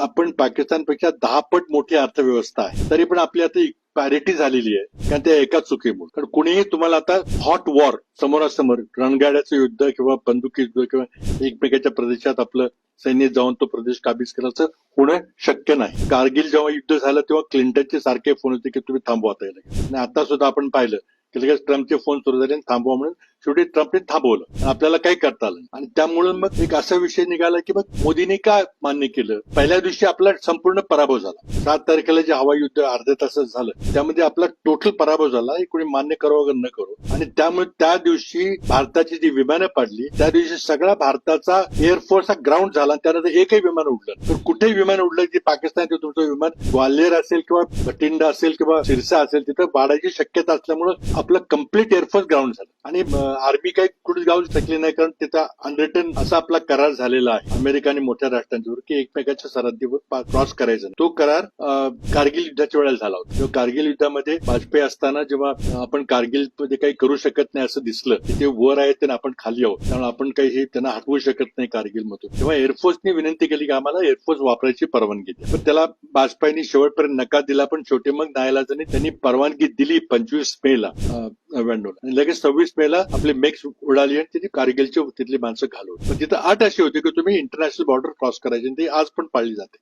आपण पाकिस्तानपेक्षा दहा पट मोठी अर्थव्यवस्था आहे. तरी पण आपली आता पॅरिटी झालेली आहे. कारण त्या एकाच चुकीमुळे. कारण कुणीही तुम्हाला आता हॉट वॉर समोरासमोर रणगाड्याचं युद्ध किंवा बंदुकी युद्ध किंवा एकमेकाच्या प्रदेशात आपलं सैन्य जाऊन तो प्रदेश काबीज करायचं होणं शक्य नाही. कारगिल जेव्हा युद्ध झालं तेव्हा क्लिंटनचे सारखे फोन होते की तुम्ही थांबवा आता आता सुद्धा आपण पाहिलं की लगेच ट्रम्पचे फोन सुरू झाले आणि थांबवा म्हणून शेवटी ट्रम्पने थांबवलं. आपल्याला काही करता आलं आणि त्यामुळे मग एक असा विषय निघाला की मग मोदींनी काय मान्य केलं? पहिल्या दिवशी आपला संपूर्ण पराभव झाला. सात तारखेला जे हवाई युद्ध अर्ध्या तासात झालं त्यामध्ये आपला टोटल पराभव झाला. हे कोणी मान्य करावं वगैरे न करो? आणि त्यामुळे त्या दिवशी भारताची जी विमानं पाडली त्या दिवशी सगळा भारताचा एअरफोर्स हा ग्राउंड झाला आणि त्यानंतर एकही विमान उडलं तर कुठेही विमान उडलं की पाकिस्तान तुमचं विमान ग्वाल्हेर असेल किंवा भटिंडा असेल किंवा सिरसा असेल तिथं वाढायची शक्यता असल्यामुळे आपलं कंप्लीट एअरफोर्स ग्राउंड झालं. आणि आर्मी काही कुठे गाव शकली नाही कारण तिथं अनरिटन असा आपला करार झालेला आहे. अमेरिका आणि मोठ्या राष्ट्रांच्यावर की एकमेकाच्या सरहद्दीवर क्रॉस करायचा. तो करार कारगिल युद्धाच्या वेळेला झाला होता. तेव्हा कारगिल युद्धामध्ये वाजपेयी असताना जेव्हा आपण कारगिलमध्ये काही करू शकत नाही असं दिसलं की ते वर आहेत त्यांना आपण खाली आहोत. त्यामुळे आपण काही हे त्यांना हटवू शकत नाही कारगिल मधून तेव्हा एअरफोर्सनी विनंती केली की आम्हाला एअरफोर्स वापरायची परवानगी द्या. पण त्याला वाजपेयींनी शेवटपर्यंत नकार दिला पण शेवटी मग नायलाजाने त्यांनी परवानगी दिली पंचवीस मे ला अं, लगेच सव्वीस मे ला आपले मेक्स उडाली आणि तिथे कारगिलची तिथली माणसं घालवली पण तिथं अट अशी होती की तुम्ही इंटरनॅशनल बॉर्डर क्रॉस करायची आणि ती आज पण पाळली जाते.